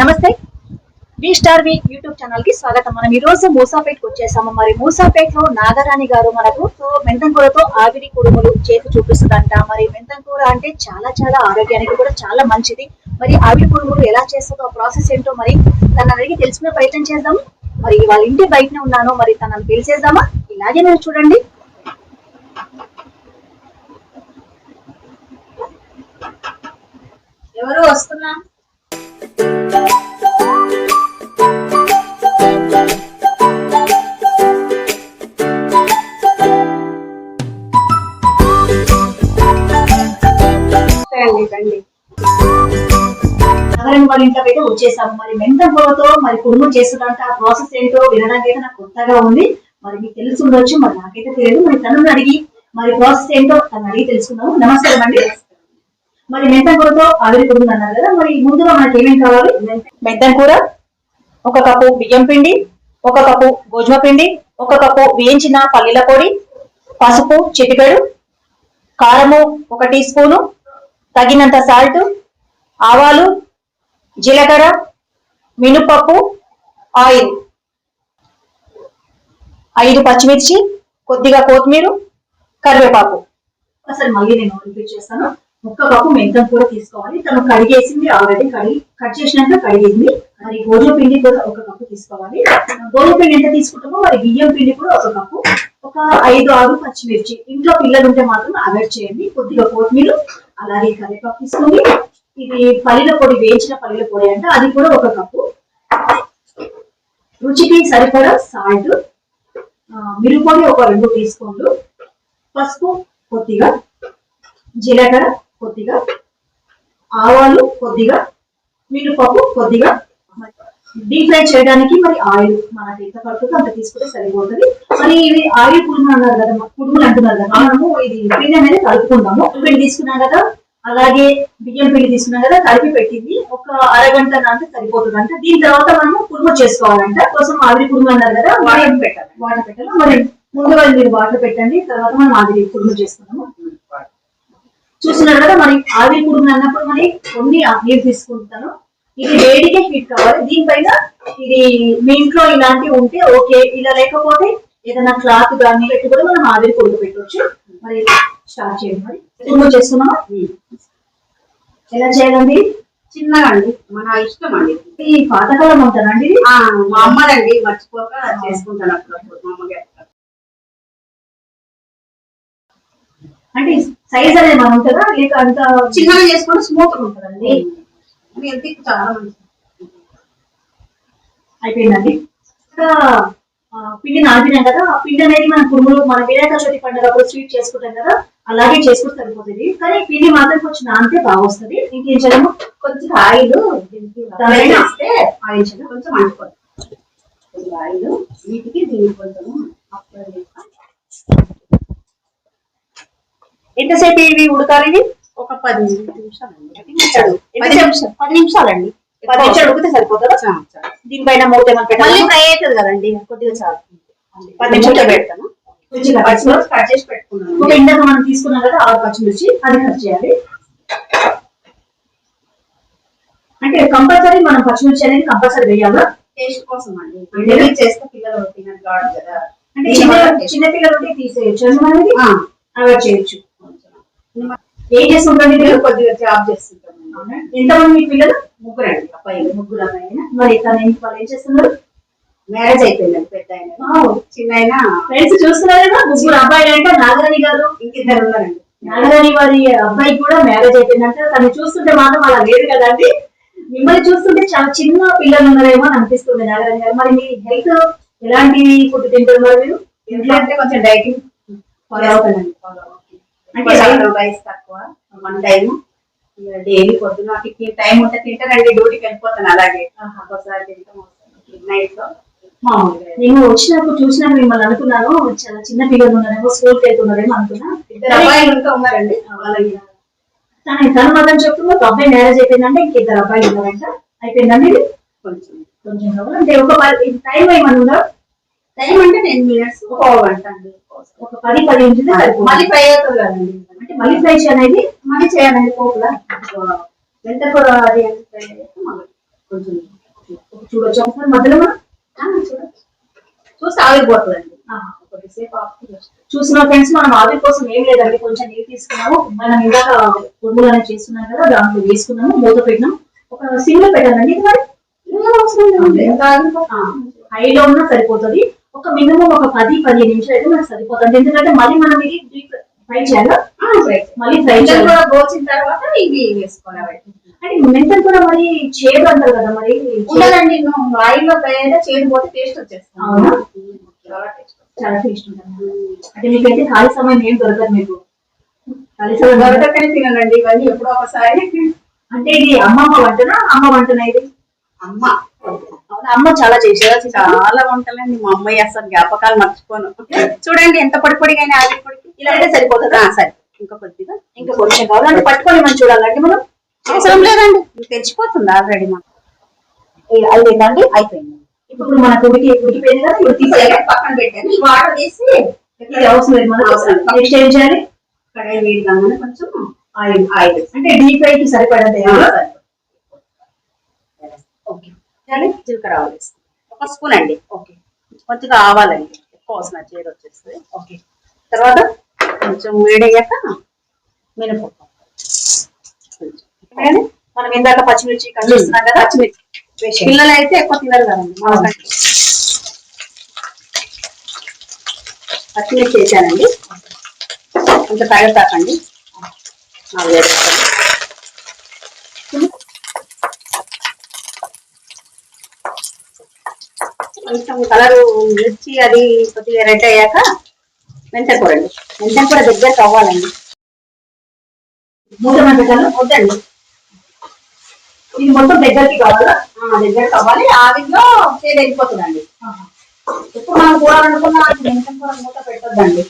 నమస్తే. V star V YouTube ఛానల్కి స్వాగతం. మనం ఈ రోజు మూసాపేట్ వచ్చేసాము. మరి మూసాపేట్లో నాగరాణి గారు మనకు మెంతంకూరతో ఆవిరి కుడుములు చేతి చూపిస్తుందంట. మరి మెంతంకూర అంటే చాలా చాలా ఆరోగ్యానికి కూడా చాలా మంచిది. మరి ఆవిరి కుడుములు ఎలా చేస్తుందో ఆ ప్రాసెస్ ఏంటో మరి తన అడిగి తెలుసుకునే ప్రయత్నం చేద్దాం. మరి వాళ్ళ ఇంటి బయటనే ఉన్నాను. మరి తనని పిలిచేద్దామా? ఇలాగే మీరు చూడండి. ఎవరు వస్తున్నా? నగరం వాళ్ళ ఇంట్లో అయితే వచ్చేసాము. మరి మెంతం పొలతో మరి కుటుంబం చేస్తుందంట ఆ ప్రాసెస్ ఏంటో వినడానికి అయితే నాకు కొత్తగా ఉంది. మరి మీకు తెలిసి ఉండొచ్చు మరి నాకైతే తెలియదు. మరి తనని అడిగి మరి ప్రాసెస్ ఏంటో తను అడిగి తెలుసుకుందాము. నమస్కారం అండి. మరి మెంతం కూరతో ఆవిరి కుటుంబం అన్నారు కదా మరి ముందుగా మనకి ఏమేమి కావాలి? మెంతం కూర ఒక కప్పు బియ్యం పిండి ఒక కప్పు గోధుమ పిండి ఒక కప్పు వేయించిన పల్లీల పొడి పసుపు చిటికెడు కారము ఒక టీ స్పూను తగినంత సాల్ట్ ఆవాలు జీలకర్ర మినపప్పు ఆయిల్. ఐదు పచ్చిమిర్చి కొద్దిగా కొత్తిమీర కరివేపాకు. అసలు మళ్ళీ నేను రిపీట్ చేస్తాను. ఒక్క కప్పు మెంతం కూర తీసుకోవాలి. తను కడిగేసింది ఆల్రెడీ కడిగి కట్ చేసినాక కడిగేసింది మరి గోధుమ పిండి కూడా ఒక కప్పు తీసుకోవాలి. గోధుమ పిండి ఎంత తీసుకుంటామో మరి బియ్యం పిండి కూడా ఒక కప్పు. ఒక ఐదు ఆరు పచ్చిమిర్చి. ఇంట్లో పిల్లలు ఉంటే మాత్రం అవాయిడ్ చేయండి. కొద్దిగా కొత్తిమీర అలాగే కరివేపాకు తీసుకోండి. ఇది పల్లీల పొడి వేయించిన పల్లీల పొడి అంటే అది కూడా ఒక కప్పు. రుచికి సరిపడా సాల్ట్ మిరుపొడి ఒక రెండు టీ స్పూన్లు పసుపు కొద్దిగా జీలకర్ర కొద్దిగా ఆవాలు కొద్దిగా మినపప్పు కొద్దిగా. డీప్ ఫ్రై చేయడానికి మరి ఆయిల్ మనకి ఎంత పడుతుందో అంత తీసుకుంటే సరిపోతుంది. మరి ఇది ఆయిల్ కుడుములు అన్నారు కదా కుడుములు అంటున్నారు కదా మనము ఇది పిండి అనేది కలుపుకుందాము. పిండి తీసుకున్నాం కదా అలాగే బియ్యం పిండి తీసుకున్నాం కదా కలిపి పెట్టింది. ఒక అరగంట నాంటే సరిపోతుంది. అంటే దీని తర్వాత మనము కుడుము చేసుకోవాలంట. కోసం ఆవిరి కుడుము అన్నారు కదా వాటర్ పెట్టాలి. వాటర్ పెట్టాలి. మరి ముందుగా మీరు వాటర్ పెట్టండి తర్వాత మనం ఆవిరి కుడుము చేసుకున్నాము చూస్తున్నారు కదా మరి ఆవిరి కుడుము అన్నప్పుడు మరి కొన్ని నీరు తీసుకుంటాను. ఇది వేడిగా హీట్ కావాలి. దీనిపైన ఇది మీ ఇంట్లో ఇలాంటివి ఉంటే ఓకే. ఇలా లేకపోతే ఏదైనా క్లాత్ కానీ పెట్టి కూడా మనం ఆవిరి కుడుము పెట్టవచ్చు. మరి స్టార్ట్ చేయండి మరి. ఎలా చేయాలండి? చిన్నగా అండి. మన ఇష్టం అండి. ఈ పాతకాలం ఉంటానండి ఆ, మా అమ్మనండి మర్చిపోక చేసుకుంటాను అప్పుడప్పుడు మా అమ్మగారు అంటే సైజ్ అనేది మనం ఉంటుందా? లేక అంత చిన్నగా చేసుకుంటే స్మూత్ ఉంటుందండి. హెల్త్ చాలా మంచిది అయిపోయిందండి. ఇంకా పిండి నాటినాం కదా ఆ పిండి అనేది మన కురుములు మన వినాయక చవితి పండుగ అప్పుడు స్వీట్ చేసుకుంటాం కదా అలాగే చేసుకుంటే సరిపోతుంది కానీ పిండి మాత్రం కొంచెం నానితే బాగా వస్తుంది. ఇంకేం చేయడం కొంచెం ఆయిల్ దీనికి ఆయిల్ కొంచెం అంటుకోండి. ఆయిల్ వీటికి దీనికి కొంచెం ఎంతసేపు ఇవి ఉడకాలి ఒక పది నిమిషాలు. పది నిమిషాలు. పది నిమిషాలండి. పది నిమిషాలు ఉడికితే సరిపోతుందా. దీనిపైన మూత ఏమైనా మళ్ళీ ఫ్రై అవుతుంది కదండి కొద్దిగా చాలు. పది నిమిషాలు పెడతాను. రుచిగా పచ్చిమిర్చి కట్ చేసి పెట్టుకున్నాను. ఒక ఇందాక మనం తీసుకున్నాం కదా ఆరు పచ్చిమిర్చి అది కట్ చేయాలి. అంటే కంపల్సరీ మనం పచ్చిమిర్చి అనేది కంపల్సరీ వేయాలా? టేస్ట్ కోసం అండి. డెలివరీ చేస్తే పిల్లలు తినట్టు కాదు కదా. అంటే చిన్న. చిన్న పిల్లలు ఉంటే తీసేయచ్చు. అని అనేది ఆ, అవాయిడ్ చేయొచ్చు. కొంచెం. ఏం చేస్తుంటారు పిల్లలు కొద్దిగా జాబ్ చేస్తుంటాం ఎంతమంది మీ పిల్లలు? ముగ్గురండి. అబ్బాయిలు ముగ్గురు అమ్మాయినా మరి తను ఏం వాళ్ళు ఏం చేస్తున్నారు? మ్యారేజ్ అయిపోయిందండి పెద్ద ఆయన. చిన్న ఆయన. ఫ్రెండ్స్ చూస్తున్నారు కదా ముగ్గురు అబ్బాయిలు అంటే నాగరాణి గారు ఇంకిద్దరు ఉన్నారండి. నాగరాణి వారి అబ్బాయికి కూడా మ్యారేజ్ అయిపోయిందంటే. తను చూస్తుంటే మాత్రం అలా లేదు కదండి మిమ్మల్ని చూస్తుంటే చాలా చిన్న పిల్లలు ఉన్నారేమో అని అనిపిస్తుంది నాగరాణి గారు. మరి మీ హెల్త్ ఎలాంటి ఫుడ్ తింటారు మరి మీరు? ఇంట్లో అంటే కొంచెం డైటింగ్ ఫాలో అవుతానండి ఫాలో అంటే రైస్ తక్కువ వన్ టైం డైలీ పొద్దున టైం ఉంటే తింటానండి డ్యూటీకి వెళ్ళిపోతాను అలాగే. ఒకసారి తింటాం నైట్లో నేను వచ్చినప్పుడు చూసినాక మిమ్మల్ని అనుకున్నాను చాలా చిన్న పిల్లలు ఉన్నారేమో స్కూల్కి వెళ్తున్నారేమో అనుకున్నా. ఇద్దరు అబ్బాయిలు ఇంకా ఉన్నారండి వాళ్ళకి. కానీ తను మాత్రం చెప్తున్నా ఒక అబ్బాయి మ్యారేజ్ అయిపోయిందంటే ఇంక ఇద్దరు అబ్బాయిలు ఉన్నారంట. అయిపోయిందండి? కొంచెం. కొంచెం అంటే ఒక టైం ఏమన్నా టైం అంటే టెన్ మినిట్స్ ఒక గంట అండి ఒక పది పది ఉంచితే సరిపోతుంది. మళ్ళీ ఫ్రై అవుతుంది కదండి. అంటే మళ్ళీ ఫ్రై అనేది మళ్ళీ చేయాలండి పోపులా. ఎంత కూడా అది ఎంత ఫ్రై అయితే మళ్ళీ కొంచెం చూడొచ్చు. ఒకసారి మధ్యలో చూడండి చూస్తే ఆవిరిపోతుందండి. ఆహా. కొద్దిసేపు. చూసిన ఫ్రెండ్స్ మనం ఆవిరి కోసం ఏం లేదండి. కొంచెం నీళ్ళు తీసుకున్నాము. మనం ఇందాక పురుగులు అనేది చేస్తున్నాం కదా దాంట్లో వేసుకున్నాము మూత పెట్టినాం. ఒక సిమ్లో పెట్టాలండి. ఇది మరి? హైలో ఉన్నా సరిపోతుంది. ఒక మినిమం ఒక పది పదిహేను నిమిషాలు అయితే మనకు సరిపోతుంది. ఎందుకంటే మళ్ళీ మనం ఇది ఫ్రై చేయాలా. మళ్ళీ ఫ్రై చేయాలి? కూడా గోచిన తర్వాత ఇవి వేసుకోవాలి అంటే మెంతలు కూడా మరి చేదు అంటారు కదా మరి. ఉండదండి ఆయిల్లో ఫ్రై అయితే చేదు పోతే టేస్ట్ వచ్చేస్తుంది. అవునా? చాలా టేస్ట్ ఉంటుంది. అంటే మీకైతే ఖాళీ సమయం ఏం దొరకదు మీకు. ఖాళీ సమయం. దొరకకనే తినండి ఇవన్నీ ఎప్పుడో ఒకసారి. అంటే ఇది అమ్మమ్మ వంటనా? అమ్మ వంటనా ఇది? అమ్మ. అవునా? అమ్మ చాలా చేసేదా చాలా వంటలండి. మా అమ్మాయి అసలు జ్ఞాపకాలు మర్చిపోను. చూడండి ఎంత పొడి పొడిగా ఆవిరి పొడికి. ఇలా అయితే సరిపోతుందా? సరే. ఇంకా కొద్దిగా. ఇంకా కొంచెం కావాలి. అంటే పట్టుకొని మనం చూడాలంటే మనం? అవసరం లేదండి. తెచ్చిపోతుంది ఆల్రెడీ మాకు. ఇది అయిపోయిందండి అయిపోయింది. ఇప్పుడు మనకు ఉడికి ఉడికిపోయింది కదా ఇప్పుడు తీసేయాలి. పక్కన పెట్టాను. ఈ వాటర్ తీసి ఇది అవసరం లేదు మనకు. అవసరం. నెక్స్ట్ ఏం చేయాలి కడాయి వేడిగానే కొంచెం ఆయిల్ ఆయిల్. అంటే డీప్ ఫ్రై కి సరిపడంత ఓకే జీలకర్ర ఆవాలు వేసుకో. ఒక స్పూన్ అండి. ఓకే. కొద్దిగా ఆవాలండి. ఎక్కువ అవసరం చేదు వచ్చేస్తుంది. ఓకే. తర్వాత కొంచెం వేడయ్యాక మినపప్పు? మనం ఇందాక పచ్చిమిర్చి కట్ చేస్తున్నాం కదా పచ్చిమిర్చి. పిల్లలు అయితే ఎక్కువ తినరు కదండి. పచ్చిమిర్చి వేసానండి. కొంచెం తగతాకండి నాలుగు కొంచెం కలర్ మిర్చి అది కొద్దిగా రెడ్ అయ్యాక మెంతం కూర అండి. మెంతం కూర దగ్గరకు అవ్వాలండి మూత మనం వద్దండి. ఇది మొత్తం దగ్గరికి కావాలా? దగ్గర కావాలి. అవ్వాలి ఆవిరిలో చేదు వెళ్ళిపోతుందండి ఇప్పుడు మనం కూర వండుకున్న మెంతం కూర మూత పెట్టొద్దండి.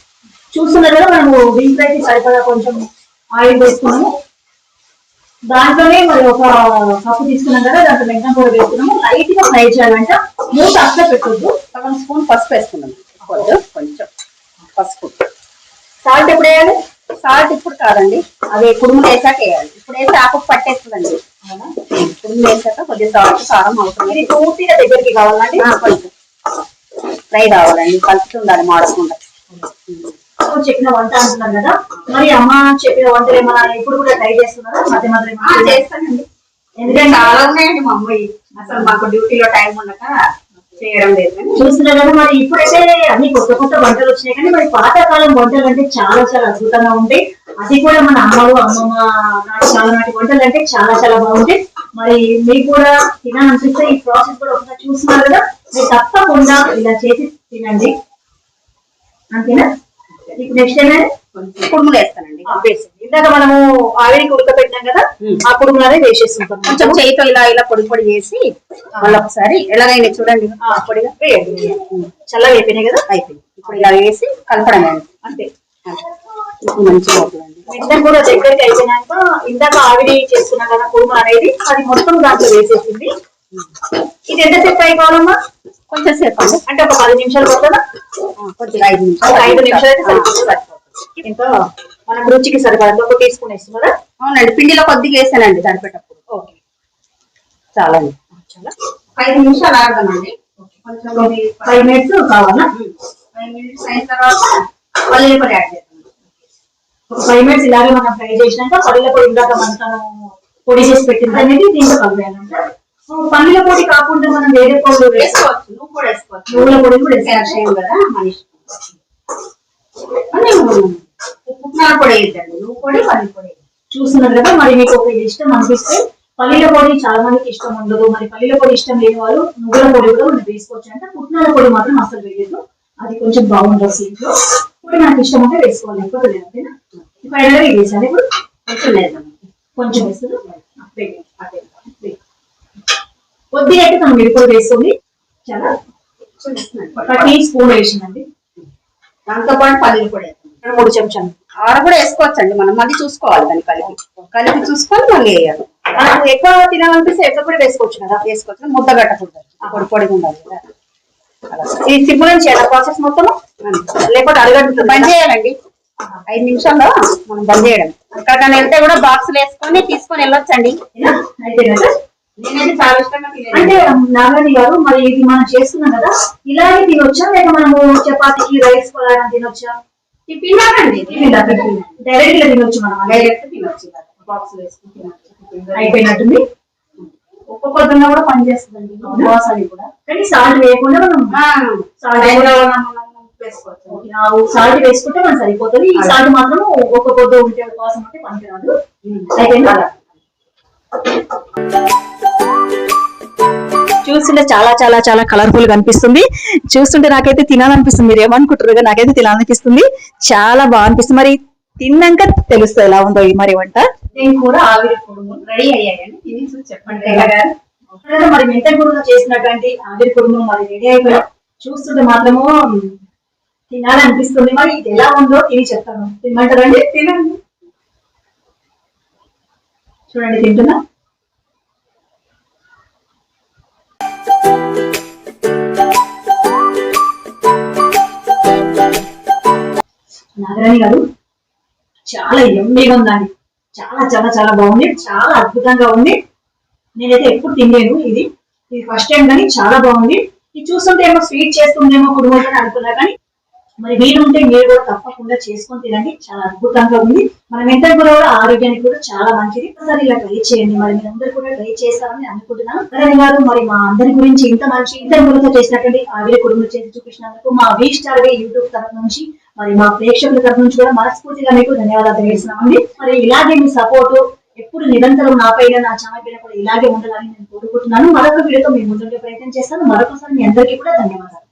చూస్తున్నారు కదా మనము డీప్ ఫ్రై సరిపడా కొంచెం ఆయిల్ వేసుకున్నాము. దాంట్లోనే మరి ఒక కప్పు తీసుకున్నాం కదా దాంట్లో మెంతం కూడా వేసుకున్నాము. లైట్గా ఫ్రై చేయాలంట. మూత అట్లా పెట్టొద్దు. సగం స్పూన్ పసుపు వేసుకున్నాం కొంచెం కొంచెం పసుపు. సాల్ట్ ఎప్పుడు వేయాలి? సాల్ట్ ఇప్పుడు కాదండి. అది కుడుములు వేసాక వేయాలి. ఇప్పుడు వేసి ఆకు పట్టేస్తుందండి. కుడుములు వేసాక కొద్దిగా సాల్ట్ కారం అవసరం ఇది పూర్తిగా దగ్గరికి కావాలండి. కొంచెం. ఫ్రై కావాలండి. కలుపుతుండాలి మాడకుండా చెప్పిన వంట అంటున్నారు కదా. మరి అమ్మ చెప్పిన వంటలు ఏమైనా ఇప్పుడు కూడా ట్రై చేస్తున్నారా? మధ్య మధ్య చేస్తానండి. ఎందుకంటే చాలా ఉన్నాయండి మా అమ్మాయి. అసలు మాకు డ్యూటీలో టైం ఉండక చేయడం లేదు కానీ. చూస్తున్నారు కదా మరి ఇప్పుడైతే అన్ని కొత్త కొత్త వంటలు వచ్చినాయి కానీ మరి పాతకాలం వంటలు అంటే చాలా చాలా అద్భుతంగా ఉంటాయి. అది కూడా మన అమ్మలు అమ్మమ్మ నాటి చాలా నాటి వంటలు అంటే చాలా చాలా బాగుంటాయి. మరి మీకు కూడా తినాలనిపిస్తే ఈ ప్రాసెస్ కూడా ఒకసారి చూస్తున్నారు కదా. మీరు తప్పకుండా ఇలా చేసి తినండి. అంతేనా? నెక్స్ట్ కుడుములు వేస్తానండి ఇందాక మనము ఆవిరికి ఉడకబెట్టినాం కదా. ఆ కుడుములనే వేసేస్తుంటాం కొంచెం చేయితో ఇలా ఇలా పొడి పొడి చేసి మళ్ళీ ఒకసారి ఎలాగైనా చూడండి. పొడిగా వేయండి చల్లగా అయిపోయినాయి కదా? అయిపోయింది ఇప్పుడు ఇలా వేసి కలపడం అంతే. మంచిగా వెంటనే కూడా దగ్గరికి అయిపోయినాక ఇందాక ఆవిరి చేసుకున్నాం కదా కుడుము అనేది అది మొత్తం దాంట్లో వేసేసింది. ఇది ఎంతసేపు అయిపోవాలమ్మా కొంచెం సేపు అంటే ఒక పది నిమిషాలు ఆ, కొద్దిగా ఐదు నిమిషాలు. ఐదు నిమిషాలు అయితే సరిపోతుంది. ఇంకా మనకు రుచికి సరిపడా ఒక టీ స్పూన్ వేస్తున్నారా? అవునండి పిండిలో కొద్దిగా వేసానండి తడిపేటప్పుడు ఓకే. చాలా. అండి చాలా ఐదు నిమిషాలు ఆడదామండి కొంచెం ఫైవ్ మినిట్స్ కావాలా? ఫైవ్ మినిట్స్ అయిన తర్వాత పల్లీల పొడి యాడ్ ఒక ఫైవ్ మినిట్స్ ఇలాగే మనం ఫ్రై చేసినాక పల్లీల పొడి ఇందాక మనం పొడి చేసి పెట్టింది అనేది దీంట్లో కలిపేయాలంట సో పల్లీల పొడి కాకుండా మనం వేరే పొడి వేసుకోవచ్చు. నువ్వు కూడా వేసుకోవచ్చు. నువ్వుల పొడి కూడా క్యాల్షియం కదా మన ఇష్టం. అని పుట్నాల పొడి వేద్దండి నువ్వు పొడి పల్లి పొడి చూస్తున్నారు కదా మరి మీకు ఒక ఇష్టం అనిపిస్తే పల్లీల పొడి చాలా మందికి ఇష్టం ఉండదు. మరి పల్లీల పొడి ఇష్టం లేని వాళ్ళు నువ్వుల పొడి కూడా మనం వేసుకోవచ్చు అంటే పుట్నాల పొడి మాత్రం అసలు వేయదు అది కొంచెం బాగుంటుంది సీట్లో పొడి నాకు ఇష్టం ఉంటే వేసుకోవాలి లేకపోతే లేదు ఫైనల్గా ఇది వేసాను ఇప్పుడు కొంచెం వేద్దాం. కొంచెం వేస్తుంది కొద్దిగా అయితే మనం మిరపలు వేస్తుంది చాలా టీ స్పూన్ వేసిందండి. దాంతో పాటు పల్లీల రెండు మూడు చెంచాలు. ఆడ కూడా వేసుకోవచ్చండి. మనం మళ్ళీ చూసుకోవాలి దాన్ని కలిపి. కలిపి చూసుకొని మళ్ళీ వేయాలి. మనకు ఎక్కువ తినాలనిపిస్తే ఎక్కడ కూడా వేసుకోవచ్చు కదా. వేసుకోవచ్చు. ముద్ద కట్టకూడదు పొడి పొడిగా ఉండాలి కదా. అలా ఈ సిమ్లో చేయాలి ప్రాసెస్ మొత్తం. లేకపోతే అడగడుతుంది బంద్ చేయాలండి. ఐదు నిమిషాల్లో మనం బంద్ చేయడం. ఎక్కడికైనా వెళ్తే కూడా బాక్సులు వేసుకొని తీసుకొని వెళ్ళొచ్చండి. అయితే కదా నేనైతే చాలా ఇష్టంగా అంటే నాగరాణి గారు మరి ఇది మనం చేస్తున్నాం కదా. ఇలాగే తినొచ్చా? లేక మనము చపాతీకి రైస్ పలారం తినొచ్చా? టిఫిన్ లాగండి డైరెక్ట్గా తినొచ్చు. మనం. డైరెక్ట్ తినొచ్చు బాక్స్ వేసుకుని తినొచ్చు. అయిపోయినట్టుంది. ఒక్క పొద్దున్న కూడా పనిచేస్తుందండి ఉపవాసానికి కూడా. కానీ సాల్ట్ వేయకుండా మనం సాల్ట్ వేసుకోవచ్చు. సాల్ట్ వేసుకుంటే మనం సరిపోతుంది. ఈ సాల్ట్ మాత్రం ఒక పొద్దు ఉంటే ఉపవాసం అంటే పనికిరాదు. అయిపోయిందా? చూస్తుంటే చాలా చాలా చాలా కలర్ఫుల్గా అనిపిస్తుంది. చూస్తుంటే నాకైతే తినాలనిపిస్తుంది. మీరు ఏమనుకుంటారు నాకైతే తినాలనిపిస్తుంది. చాలా బాగా అనిపిస్తుంది. మరి తిన్నాక తెలుస్తుంది ఎలా ఉందో ఈ మరి వంట. నేను కూడా ఆవిరి కుడుము రెడీ అయ్యాయండి తిని చూసి చెప్పండి మరి మెంత గురుగా చేసినటువంటి ఆవిరి కుడుము మరి రెడీ అయిపోయి చూస్తుంటే మాత్రము తినాలనిపిస్తుంది. మరి ఇది ఎలా ఉందో తిని చెప్తాను. తినమంటారండి తినండి. చూడండి తింటున్నా? నాగరాణి గారు చాలా ఎమ్మిగా ఉందండి. చాలా చాలా చాలా బాగుంది. చాలా అద్భుతంగా ఉంది. నేనైతే ఎప్పుడు తినలేను ఇది. ఇది ఫస్ట్ టైం కానీ చాలా బాగుంది. ఇది చూస్తుంటే ఏమో స్వీట్ చేస్తుందేమో కుటుంబం అనుకున్నా కానీ మరి వీలుంటే మీరు కూడా తప్పకుండా చేసుకొని తినండి. చాలా అద్భుతంగా ఉంది. మనం ఎంత కూడా ఆరోగ్యానికి కూడా చాలా మంచిది. ఒకసారి ఇలా ట్రై చేయండి. మరి మీరందరూ కూడా ట్రై చేస్తారని అనుకుంటున్నాను. కరణ్ గారు మరి మా అందరి గురించి ఇంత మంచి ఇంత గురితో చేసినటువంటి ఆవిరి కుటుంబం చేసి చూపించినందుకు మా వీ స్టార్ యూట్యూబ్ తరఫు నుంచి మరి మా ప్రేక్షకుల తరఫు నుంచి కూడా మనస్ఫూర్తిగా మీకు ధన్యవాదాలు తెలియజేస్తున్నామండి. మరి ఇలాగే మీ సపోర్ట్ ఎప్పుడు నిరంతరం నాపైన నా ఛానల్ పైన కూడా ఇలాగే ఉండాలని నేను కోరుకుంటున్నాను. మరొక వీడియోతో మీ ముందుండే ప్రయత్నం చేస్తాను. మరొకసారి మీ అందరికీ కూడా ధన్యవాదాలు.